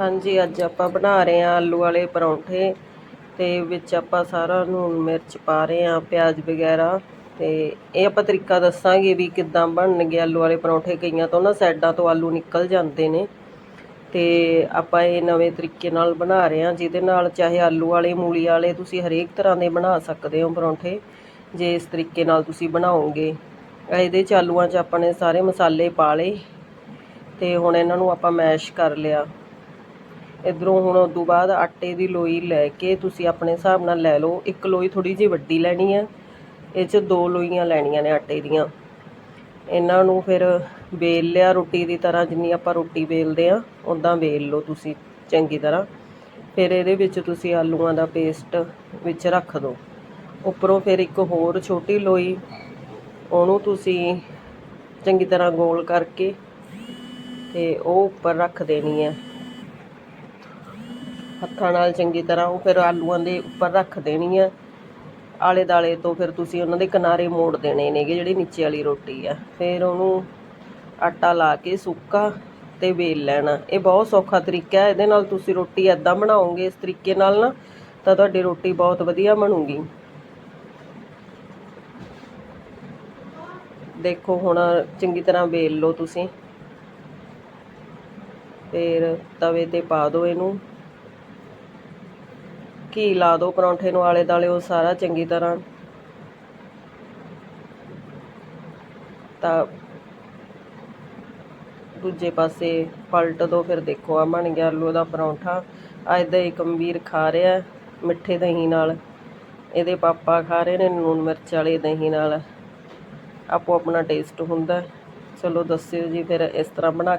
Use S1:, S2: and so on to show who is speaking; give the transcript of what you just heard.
S1: ਹਾਂਜੀ, ਅੱਜ ਆਪਾਂ ਬਣਾ ਰਹੇ ਹਾਂ ਆਲੂ ਵਾਲੇ ਪਰੌਂਠੇ ਤੇ ਵਿੱਚ ਆਪਾਂ ਸਾਰਾ ਨੂਣ ਮਿਰਚ ਪਾ ਰਹੇ ਹਾਂ, ਪਿਆਜ਼ ਵਗੈਰਾ ਤੇ ਇਹ ਆਪਾਂ ਤਰੀਕਾ ਦੱਸਾਂਗੇ ਵੀ ਕਿੱਦਾਂ ਬਣਨਗੇ ਆਲੂ ਵਾਲੇ ਪਰੌਂਠੇ। ਕਈਆਂ ਤੋਂ ਨਾ ਸਾਈਡਾਂ ਤੋਂ ਆਲੂ ਨਿਕਲ ਜਾਂਦੇ ਨੇ ਤੇ ਆਪਾਂ ਇਹ ਨਵੇਂ ਤਰੀਕੇ ਨਾਲ ਬਣਾ ਰਹੇ ਹਾਂ, ਜਿਹਦੇ ਨਾਲ ਚਾਹੇ ਆਲੂ ਵਾਲੇ, ਮੂਲੀ ਵਾਲੇ, ਤੁਸੀਂ ਹਰੇਕ ਤਰ੍ਹਾਂ ਦੇ ਬਣਾ ਸਕਦੇ ਹੋ ਪਰੌਂਠੇ, ਜੇ ਇਸ ਤਰੀਕੇ ਨਾਲ ਤੁਸੀਂ ਬਣਾਓਗੇ। ਇਹਦੇ ਚ ਆਲੂਆਂ 'ਚ ਆਪਾਂ ਨੇ ਸਾਰੇ ਮਸਾਲੇ ਪਾ ਲਏ ਤੇ ਹੁਣ ਇਹਨਾਂ ਨੂੰ ਆਪਾਂ ਮੈਸ਼ ਕਰ ਲਿਆ। ਇੱਧਰੋਂ ਹੁਣ ਉਦੋਂ ਬਾਅਦ ਆਟੇ ਦੀ ਲੋਈ ਲੈ ਕੇ ਤੁਸੀਂ ਆਪਣੇ ਹਿਸਾਬ ਨਾਲ ਲੈ ਲਓ। ਇੱਕ ਲੋਈ ਥੋੜ੍ਹੀ ਜਿਹੀ ਵੱਡੀ ਲੈਣੀ ਹੈ ਇਹ 'ਚ ਦੋ ਲੋਈਆਂ ਲੈਣੀਆਂ ਨੇ ਆਟੇ ਦੀਆਂ। ਇਹਨਾਂ ਨੂੰ ਫਿਰ ਵੇਲ ਲਿਆ ਰੋਟੀ ਦੀ ਤਰ੍ਹਾਂ, ਜਿੰਨੀ ਆਪਾਂ ਰੋਟੀ ਵੇਲਦੇ ਆ ਉਦਾਂ ਵੇਲ ਲਓ ਤੁਸੀਂ ਚੰਗੀ ਤਰ੍ਹਾਂ। ਫਿਰ ਇਹਦੇ ਵਿੱਚ ਤੁਸੀਂ ਆਲੂਆਂ ਦਾ ਪੇਸਟ ਵਿੱਚ ਰੱਖ ਦਿਓ ਉੱਪਰੋਂ ਫਿਰ ਇੱਕ ਹੋਰ ਛੋਟੀ ਲੋਈ, ਉਹਨੂੰ ਤੁਸੀਂ ਚੰਗੀ ਤਰ੍ਹਾਂ ਗੋਲ ਕਰਕੇ ਤੇ ਉਹ ਉੱਪਰ ਰੱਖ ਦੇਣੀ ਹੈ ਹੱਥਾਂ ਨਾਲ ਚੰਗੀ ਤਰ੍ਹਾਂ ਉਹ ਫਿਰ ਆਲੂਆਂ ਦੇ ਉੱਪਰ ਰੱਖ ਦੇਣੀ ਹੈ ਆਲੇ ਦਾਲੇ ਤੋਂ ਫਿਰ ਤੁਸੀਂ ਉਹਨਾਂ ਦੇ ਕਿਨਾਰੇ ਮੋੜ ਦੇਣੇ ਨੇਗੇ, ਜਿਹੜੀ ਨੀਚੇ ਵਾਲੀ ਰੋਟੀ ਆ। ਫਿਰ ਉਹਨੂੰ ਆਟਾ ਲਾ ਕੇ ਸੁੱਕਾ ਤੇ ਵੇਲ ਲੈਣਾ। ਇਹ ਬਹੁਤ ਸੌਖਾ ਤਰੀਕਾ ਹੈ, ਇਹਦੇ ਨਾਲ ਤੁਸੀਂ ਰੋਟੀ ਐਦਾਂ ਬਣਾਓਗੇ, ਇਸ ਤਰੀਕੇ ਨਾਲ ਨਾ ਤਾਂ ਤੁਹਾਡੀ ਰੋਟੀ ਬਹੁਤ ਵਧੀਆ ਬਣੂਗੀ। ਦੇਖੋ ਹੁਣ ਚੰਗੀ ਤਰ੍ਹਾਂ ਵੇਲ ਲਓ ਤੁਸੀਂ। ਫਿਰ ਤਵੇ ਤੇ ਪਾ ਦਿਓ ਇਹਨੂੰ। ਘੀ ਲਾ ਦਿਓ ਪਰੌਂਠੇ ਨੂੰ ਆਲੇ ਦਾਲੇ ਉਹ ਸਾਰਾ ਚੰਗੀ ਤਰ੍ਹਾਂ ਤਾਂ ਦੂਜੇ ਪਾਸੇ ਪਲਟ ਦਿਓ ਫਿਰ ਦੇਖੋ ਆ ਬਣ ਗਿਆ ਆਲੂ ਦਾ ਪਰੌਂਠਾ। ਅੱਜ ਦਾ ਇੱਕ ਵੀਰ ਖਾ ਰਿਹਾ, ਮਿੱਠੇ ਦਹੀਂ ਨਾਲ। ਇਹਦੇ ਪਾਪਾ ਖਾ ਰਹੇ ਨੇ ਨੂਨ ਮਿਰਚ ਵਾਲੇ ਦਹੀਂ ਨਾਲ। ਆਪੋ ਆਪਣਾ ਟੇਸਟ ਹੁੰਦਾ। ਚਲੋ ਦੱਸਿਓ ਜੀ, ਫਿਰ ਇਸ ਤਰ੍ਹਾਂ ਬਣਾ